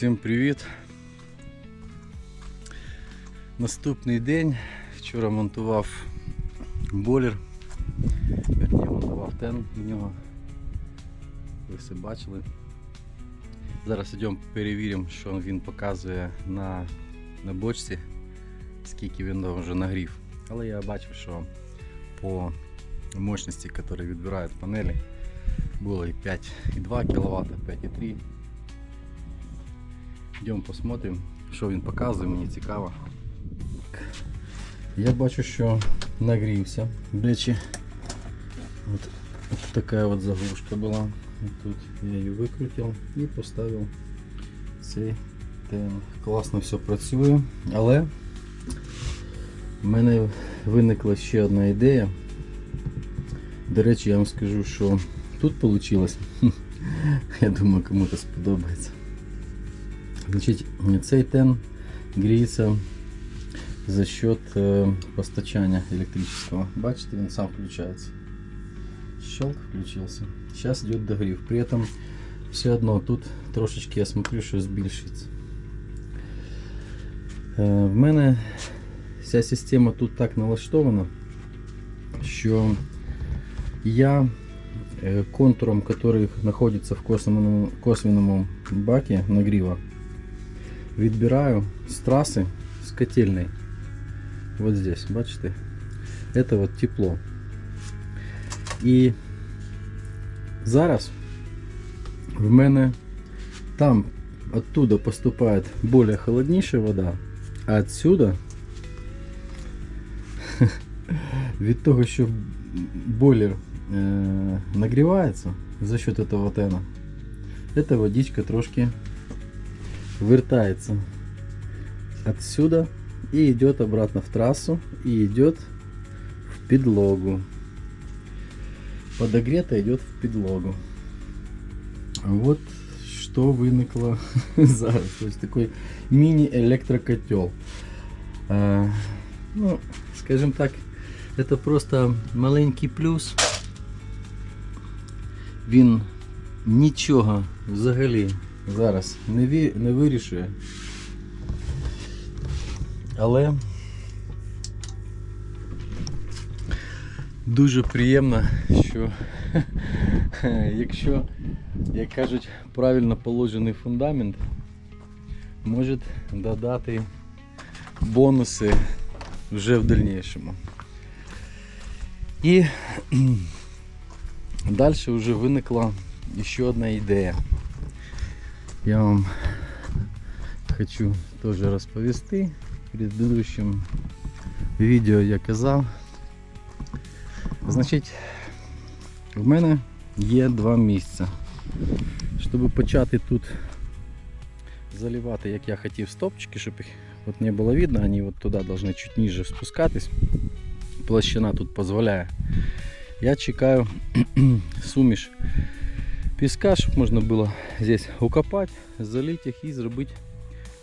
Всім привіт! Наступний день. Вчора монтував бойлер. Верні, монтував тен в нього. Ви все бачили. Зараз йдемо перевіримо, що він показує на, на бочці, скільки він вже нагрів. Але я бачив, що по мощності, які відбирають панелі, було і 5,2 кВт, 5,3 Йдемо посмотрим, що він показує, мені цікаво. Я бачу, що нагрівся. До речі, от, от така от заглушка була. Тут я її викрутив і поставив цей тен. Класно все працює, але в мене виникла ще одна ідея. До речі, я вам скажу, що тут вийшло. Я думаю, кому-то сподобається. Значить, цей тен гріється за счет е, постачання електричного. Бачите, він сам включається. Щелк включился. Сейчас идет догрев. При этом все одно тут трошечки я смотрю, що збільшиться. Е, В мене вся система тут так налаштована, що я е, контуром, который находится в косвенному, косвенному баке нагріва, відбираю з траси, з котельной. Вот здесь, бачите? Это вот тепло. І зараз в мене там оттуда поступает более холоднейшая вода, а отсюда від того, що бойлер е, нагрівається за счет этого тена, эта водичка трошки вертается отсюда и идет обратно в трассу и идет в подлогу. Подогрето идет в подлогу. Вот что выникло зараз. То есть такой мини-электрокотел. А, ну, скажем так, это просто маленький плюс. Він нічого взагалі зараз не, ві... не вирішує. Але дуже приємно, що якщо, як кажуть, правильно положений фундамент, може додати бонуси вже в дальнішому. І далі вже виникла ще одна ідея. Я вам хочу теж розповісти. В предыдущем відео я казав. Значить, в мене є два місця. Щоб почати тут заливати, як я хотів, стопчики, щоб їх от не було видно, вони от туди повинні чуть ниже спускатись. Площина тут дозволяє. Я чекаю суміш піска, щоб можна було здесь укопати, залити їх і зробити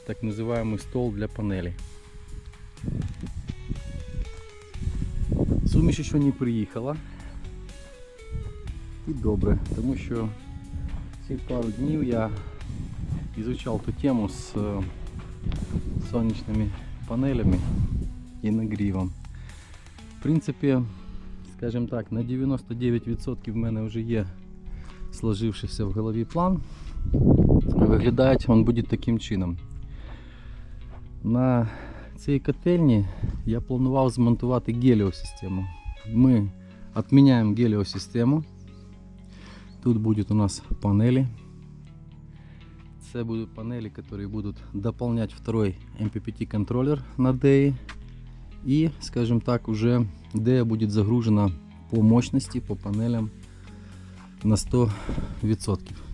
так називаємо стол для панелей. Суміш ще не приїхала. І добре, тому що ці пару днів я изучал ту тему з е, сонячними панелями і нагрівом. В принципі, скажімо так, на 99% в мене вже є сложившийся в голові план. Виглядає він буде таким чином. На цій котельні я планував змонтувати геліосистему. Ми відміняємо геліосистему. Тут будуть у нас панелі. Це будуть панелі, які будуть дополнять второй MPPT контроллер на DEI. И, скажем так, уже DEA будет загружена по мощности, по панелям на 100%.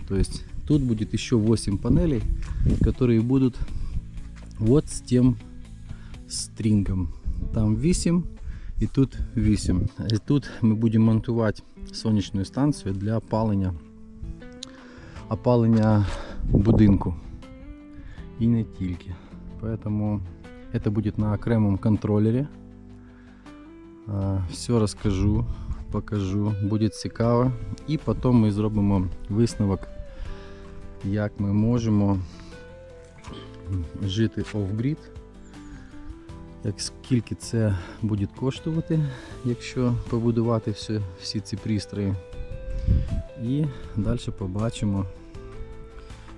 То есть тут будет еще 8 панелей, которые будут вот с тем стрингом. Там 8 і тут 8. І тут ми будемо монтувати сонячну станцію для опалення, опалення будинку. І не тільки. Поэтому это будет на окремом контроллере. А, Все розкажу, Покажу, буде цікаво. І потім ми зробимо висновок, як ми можемо жити off-grid. Як скільки це буде коштувати, якщо побудувати всі, всі ці пристрої. І далі побачимо,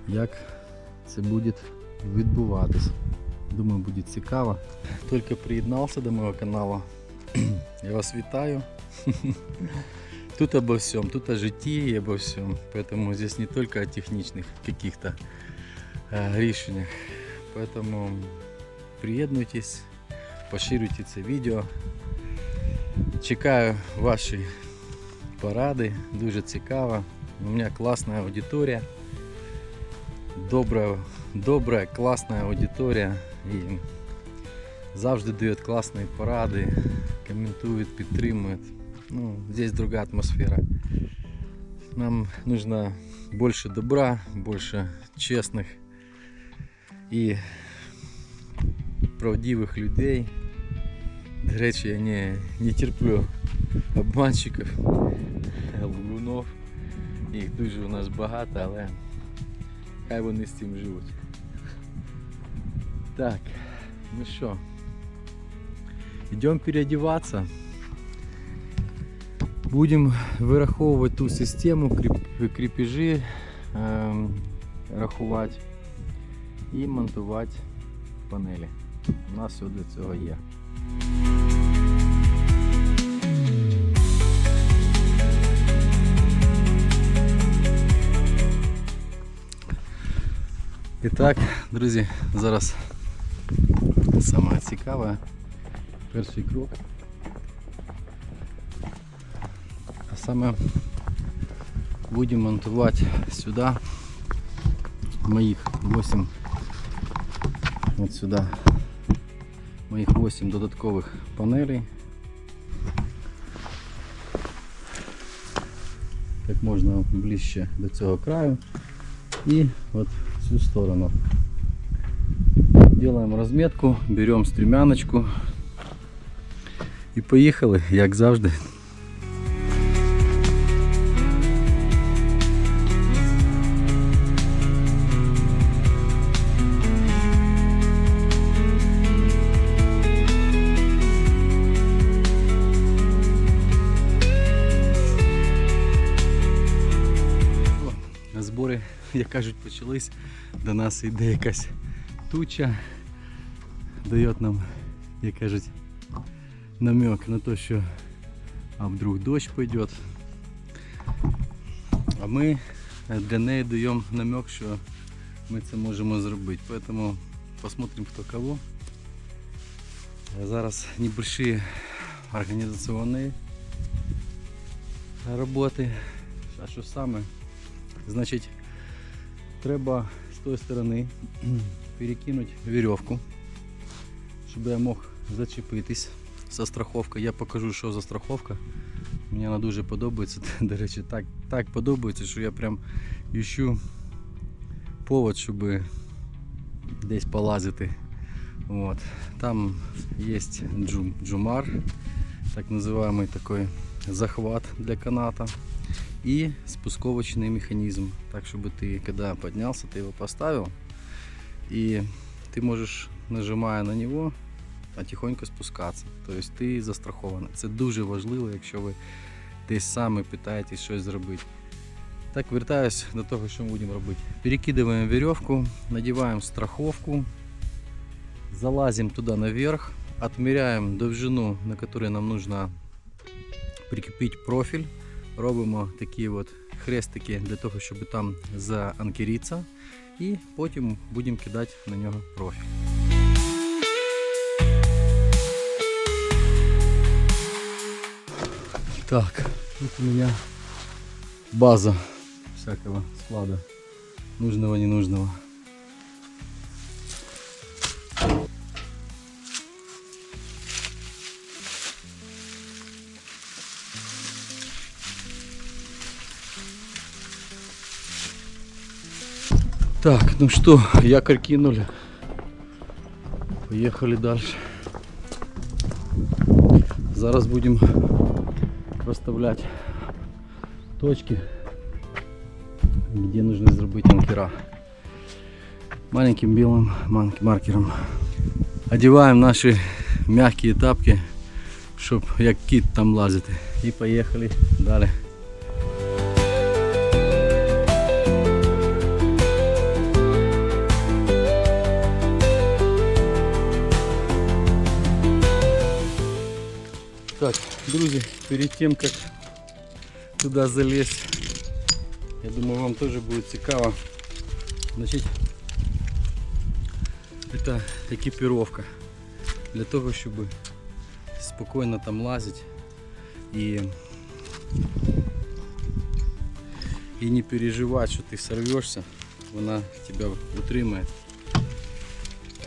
як це буде відбуватись. Думаю, буде цікаво. Тільки приєднався до мого каналу. Я вас вітаю. Тут обо всем, тут о житии и обо всем. Поэтому здесь не только о техничных каких-то э, решениях. Поэтому приєднуйтесь, поширюйте це відео. Чекаю ваші поради, дуже цікаво. У мене класна аудиторія. Добра, добра, класна аудиторія. І завжди дають класні поради, комментуют, підтримують. Ну, здесь другая атмосфера. Нам нужно больше добра, больше честных і правдивих людей. До речі, я не, не терплю обманщиків, лгунов. Їх дуже у нас багато, але хай вони з цим живуть. Так, ну що, йдемо переодіватися. Будемо вираховувати ту систему, кріп- кріпежі, рахувати і монтувати панелі. У нас все для цього є. І так, друзі, зараз саме цікаве. Перший крок. саме будемо монтувати сюди моїх 8 от сюди моїх 8 додаткових панелей. Як можна ближче до цього краю і от в цю сторону. Делаем розмітку, беремо стрімяночку і поїхали, як завжди. Як кажуть, почались. До нас йде якась туча. Дає нам, як кажуть, намек на те, що а вдруг дощ пойде. А ми для неї даємо намек, що ми це можемо зробити. Поэтому посмотрим хто кого. Зараз небольшие організаційні роботи. А що саме? Значить, треба з тої сторони перекинути вірьовку, щоб я мог зачепитись за страховкою. Я покажу, що за страховка. Мені вона дуже подобається. До речі, так, так подобається, що я прям ищу повод, щоб десь полазити. Вот. Там есть джум, джумар, так называемый такой захват для каната и спусковочный механизм. Так, чтобы ты, когда поднялся, ты его поставил, и ты можешь, нажимая на него, потихоньку спускатися. Тобто ти застрахований. Це дуже важливо, якщо ви десь саме питаєтесь щось зробити. Так, вертаюсь до того, що ми будемо робити. Перекидываем веревку, надеваем страховку, залазим туда наверх, отмеряем довжину, на которой нам нужно прикрепить профіль. Робимо такі от хрестики для того, щоб там заанкеритися. І потім будемо кидати на нього профіль. Так, тут у меня база всякого склада. Нужного, ненужного. Так, ну что, якорь кинули. Поехали дальше. Зараз будем розставлять точки, где нужно зробити анкера. маленьким белым ман- маркером. Одеваем наши мягкие тапки, щоб як кіт там лазити. І поїхали далі. Перед тем, как туда залезть, я думаю, вам тоже будет цікаво. Значить, это екіпіровка для того, щоб спокійно там лазити і, і не переживати, що ти сорвешся, вона тебе утримає.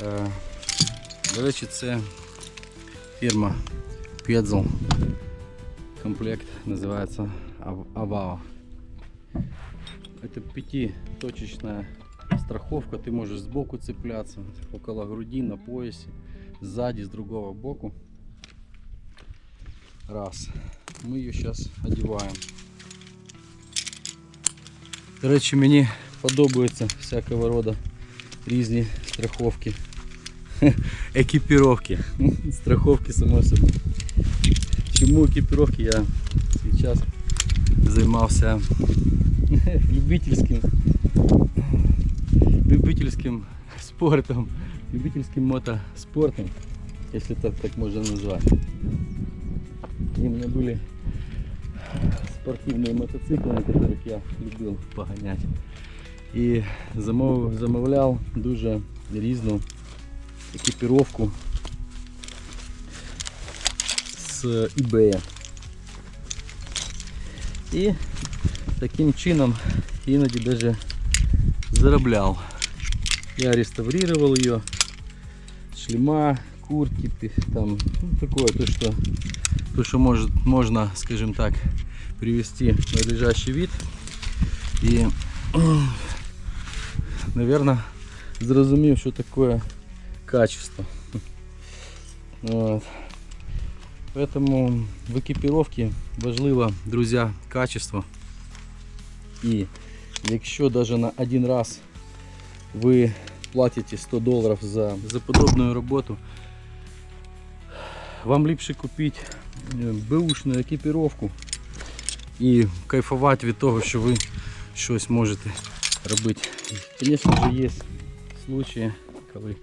Е, До речі, це фірма Педзл. Комплект называется Ав- Авао. Это пятиточечная страховка. Ты можешь сбоку цепляться, около груди, на поясе, сзади, с другого боку. Раз. Мы ее сейчас одеваем. До речі, мені подобаються всякого рода різні страховки. Екіпіровки. Страховки само собою. Чому екіпіровки я сейчас займався любительським любительским спортом, любительским мотоспортом, если так, так можно назвать. И у меня были спортивные мотоциклы, на которых я любил погонять. І замов, замовляв дуже різну екіпіровку з eBay. І таким чином іноді даже зароблял. Я реставрировал ее. Шлема, куртки, пи- там, ну, такое, то, что, то, что может, можно, скажем так, привести в надлежащий вид. И, наверное, зрозумів, що такое качество. Вот. Поэтому в екіпіровці важливо, друзі, качество. І якщо даже на один раз ви платите 100 доларів за, за подобну роботу, вам ліпше купити е, беушну екіпіровку і кайфувати від того, що ви щось можете робити. Звісно ж, є случаї, коли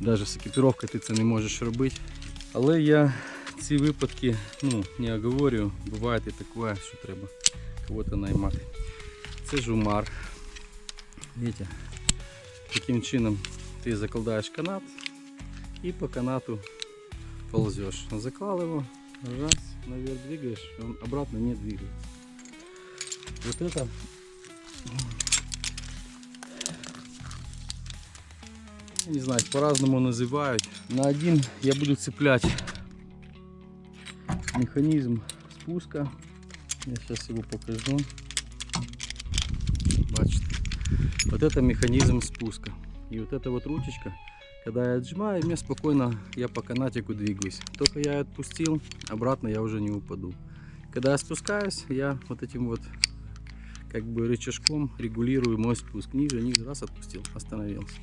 навіть з екіпіровкою ти це не можеш робити. Але я ці випадки ну, не оговорюю. Буває і таке, що треба кого-то наймати. Це жумар. Видите? Таким чином ти закладаєш канат і по канату ползешь. Заклал его, раз, наверх двигаешь, и он обратно не двигается. Вот это я не знаю, по-разному называют. На один я буду цеплять механизм спуска. Я сейчас его покажу. Бачите. Вот это механизм спуска. И вот эта вот ручечка, когда я отжимаю, мне спокойно, я по канатику двигаюсь. Только я отпустил, обратно я уже не упаду. Когда я спускаюсь, я вот этим вот как бы рычажком регулирую мой спуск. Ниже, ниже, раз отпустил, остановился.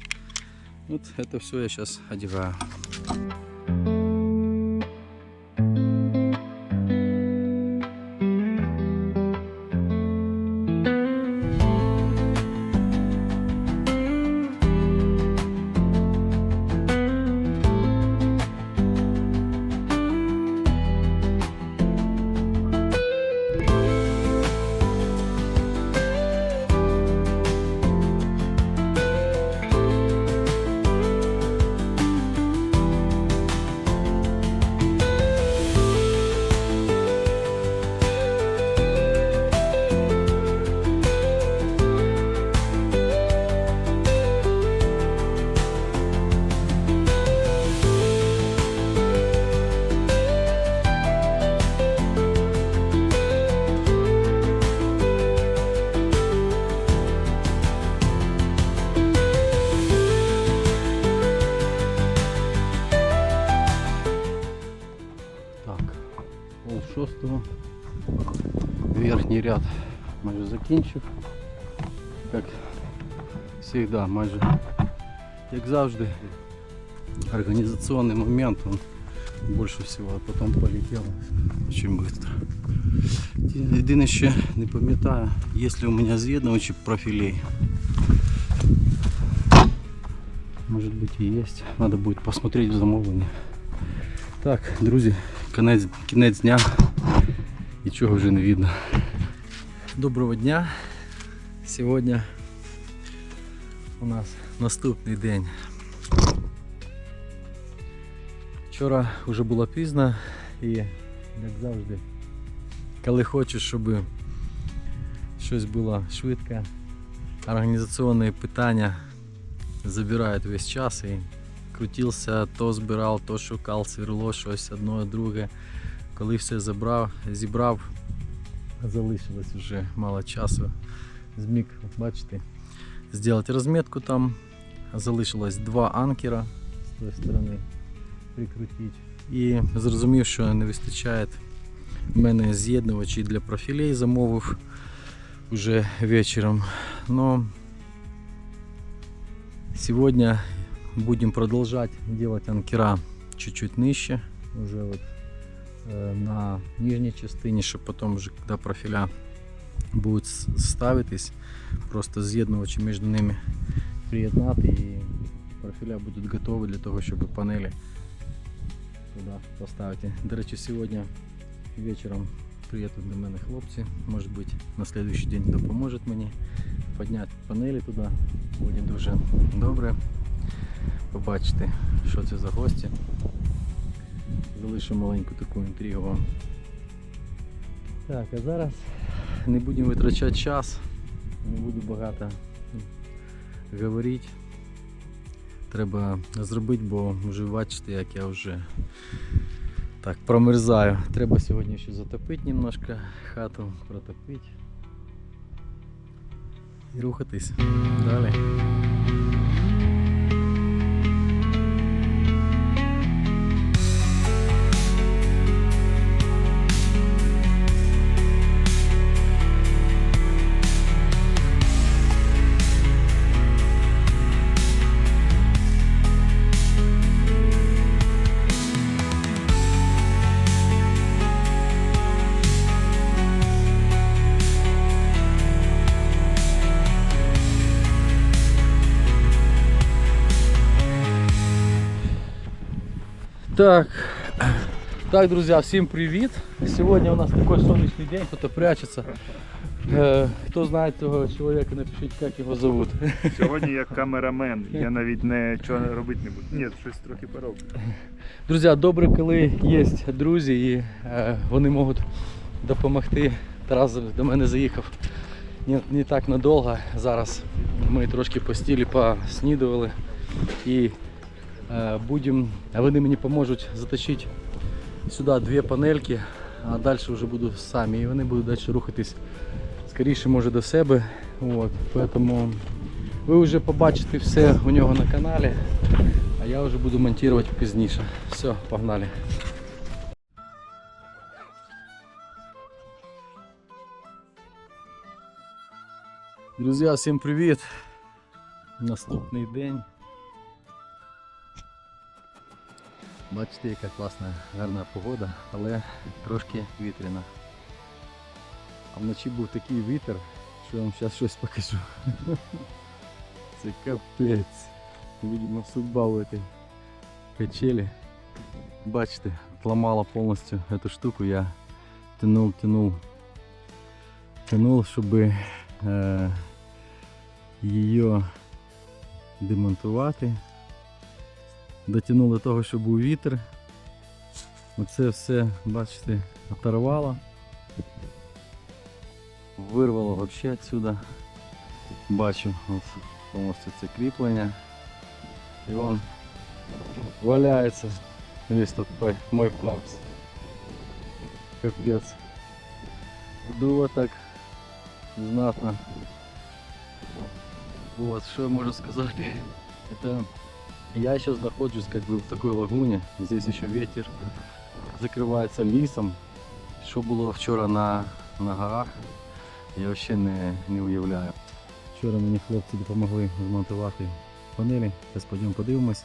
Вот это все я сейчас одеваю. шостого. Верхній ряд майже закінчив. Як завжди, майже як завжди, організаційний момент он більше всього, а потім полетіло дуже швидко. Єдине ще не пам'ятаю, є ли у мене з'єднувачі профілей. Может быть и есть. Надо будет посмотреть в замовленні. Так, друзі, кінець, кінець дня. Нічого вже не видно. Доброго дня. Сьогодні у нас наступний день. Вчора вже було пізно і, як завжди, коли хочеш, щоб щось було швидко, організаційні питання забирають весь час і крутився, то збирав, то шукав сверло, щось одне, друге. Коли все забрав, зібрав, залишилось вже мало часу. Зміг, бачите, зробити розмітку там. Залишилось два анкера з тої сторони прикрутити. І зрозумів, що не вистачає в мене з'єднувачі для профілей замовив уже вечором. Но Сегодня будем продолжать делать анкера чуть-чуть ниже, уже вот на нижней частине, чтобы потом уже, когда профиля будут с- ставитись, просто з'єднувачі між ними приєднати і профіля будуть готові для того, щоб панелі туди поставити. До речі, сьогодні вечором приїдуть до мене хлопці, може бути на следующий день допоможуть мені підняти панелі туди. Буде дуже добре побачити, що це за гості. Залишу маленьку таку інтригу вам. Так, а зараз не будемо витрачати час, не буду багато говорити. Треба зробити, бо вже бачите, як я вже так промерзаю. Треба сьогодні ще затопити немножко хату, протопити і рухатись далі. Так, так, друзья, всем привет! Сегодня у нас такой солнечный день, кто-то прячется. Э, Кто знает этого человека, напишите, как его зовут. Сьогодні як камерамен, я навіть нічого робити не буду. Ні, щось трохи пороблю. Друзі, добре, коли є друзі і е, вони можуть допомогти. Тарас до мене заїхав не, не так надовго. Зараз ми трошки постілі поснідували і е, будемо, а вони мені поможуть затащити сюди дві панельки, а далі вже буду самі. І вони будуть далі рухатись скоріше може до себе. От, поэтому ви вже побачите все у нього на каналі. А я вже буду монтувати пізніше. Все, погнали. Друзі, всім привіт! Наступний день. Бачите, яка класна, гарна погода, але трошки вітряна. А вночі був такий вітер, що я вам зараз щось покажу. Це капець. Видимо, судьба у этой качели. Бачите, отломала полностью эту штуку. Я тянул, тянул, тянул, чтобы е, її демонтувати. Дотягнув до того, що був вітер. Оце все, бачите, оторвало. Вирвало взагалі відсюди. Бачу от, повністю це кріплення. І он валяється весь тут мой, плакс. Капець. Дуло так знатно. Вот, что я могу сказать? Это я сейчас нахожусь как бы в такой лагуне. Здесь еще ветер закрывается лісом. Що було вчора на, на горах, я взагалі не, не уявляю. Вчора мені хлопці допомогли змонтувати панелі. Зараз пойдемо подивимось.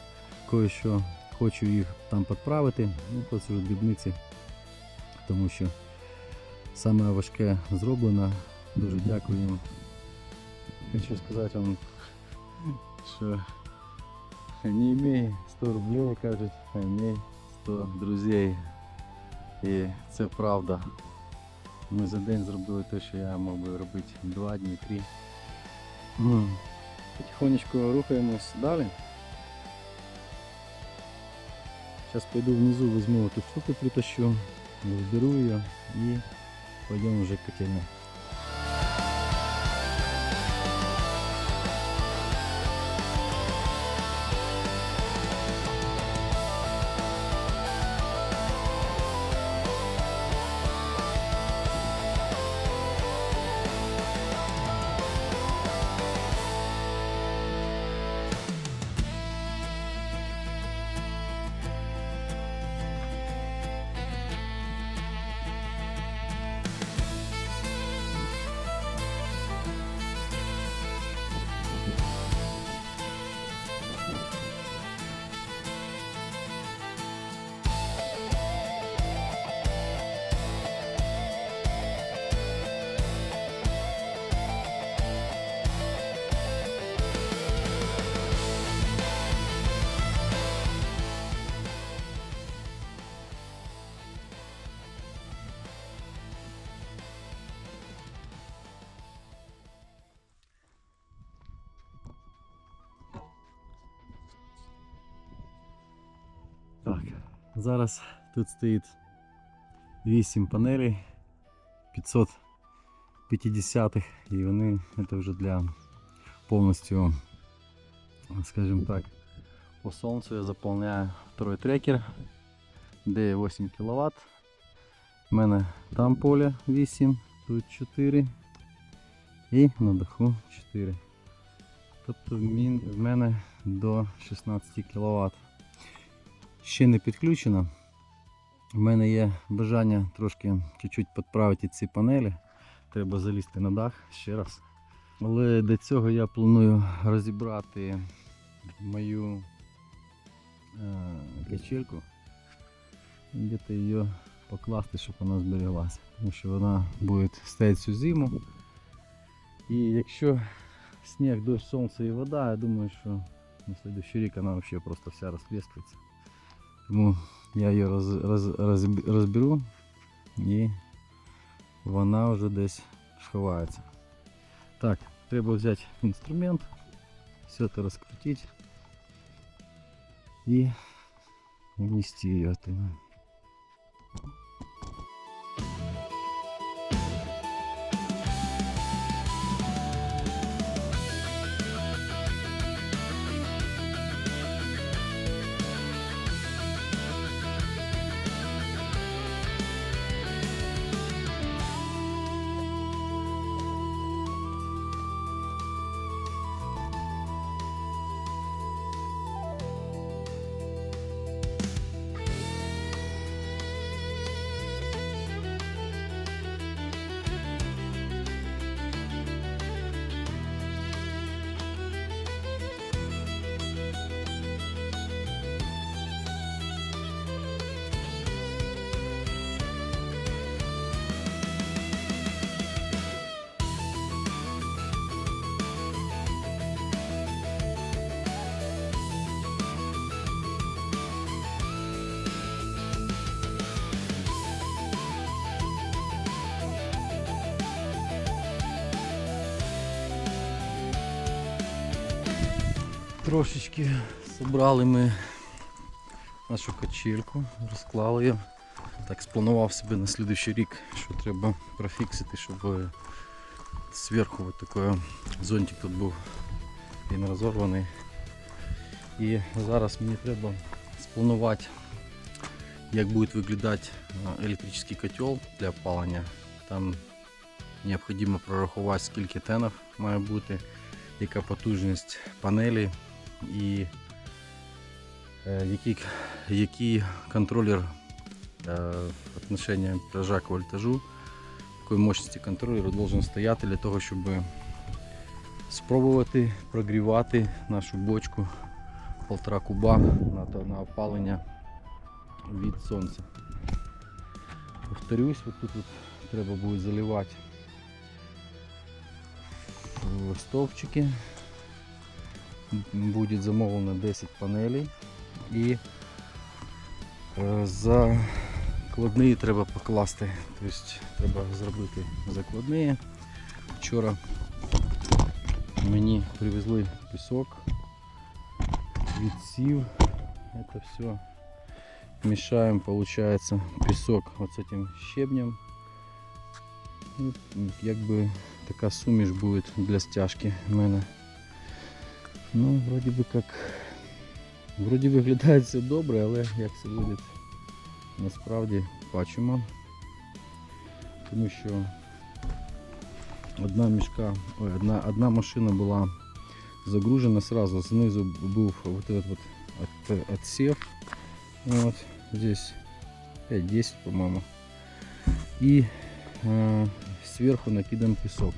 Кое-що хочу їх там підправити. Ну, це вже дрібниці, тому що саме важке зроблено. Дуже дякую їм. Хочу сказати вам, що не імей 100 рублей, кажуть, а імей 100 друзей. І це правда. Ми за день зробили те, що я мав би робити два дні, три. М. Потихонечку рухаємось далі. Зараз пойду внизу, візьму эту штуку, притащу, разберу ее и пойдем уже к зараз тут стоїть 8 панелей 550-х і вони це вже для повністю, скажімо так, по сонцю я заповняю второй трекер, де 8 кВт. У мене там поле 8, тут 4 і на даху 4. Тобто в мене до 16 кВт ще не підключено. У мене є бажання трошки чуть-чуть підправити ці панелі. Треба залізти на дах ще раз. Але для цього я планую розібрати мою е, качельку і її покласти, щоб вона зберіглася. Тому що вона буде стояти всю зиму. І якщо сніг, дощ, сонце і вода, я думаю, що на следующий рік вона взагалі просто вся розплескається. Тому я її роз, роз, розб- розберу і вона вже десь сховається. Так, треба взяти інструмент, все це розкрутити і внести її Трошечки зібрали ми нашу качельку, розклали її. Так спланував собі на слідуючий рік, що треба профіксити, щоб зверху от такий зонтик тут був він розорваний. І зараз мені треба спланувати, як буде виглядати е, електричний котел для опалення. Там необхідно прорахувати, скільки тенів має бути, яка потужність панелі і е, який, який контролер э, отношения ампеража к вольтажу, какой мощности контроллер должен стоять для того, чтобы спробувати прогрівати нашу бочку полтора куба на, на опалення від сонця. Повторюсь, от тут от треба буде заливати е, стовпчики. Буде замовлено 10 панелей і е, закладні треба покласти. Тобто треба зробити закладні. Вчора мені привезли пісок, відсів. Это все получается, песок вот с этим щебнем. Якби така суміш буде для стяжки в мене. Ну, вроді би як. Вроді виглядає все добре, але як це буде насправді бачимо. Тому що одна мішка, ой, одна, одна машина була загружена сразу, знизу був вот этот вот от, отсев. Вот здесь 5-10, по-моему. И э, сверху накидан песок.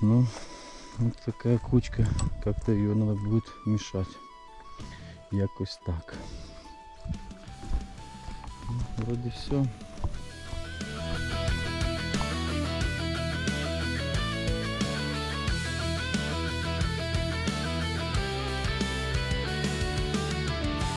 Ну, вот такая кучка. Как-то ее надо будет мешать. Якось так. Ну, вроде все.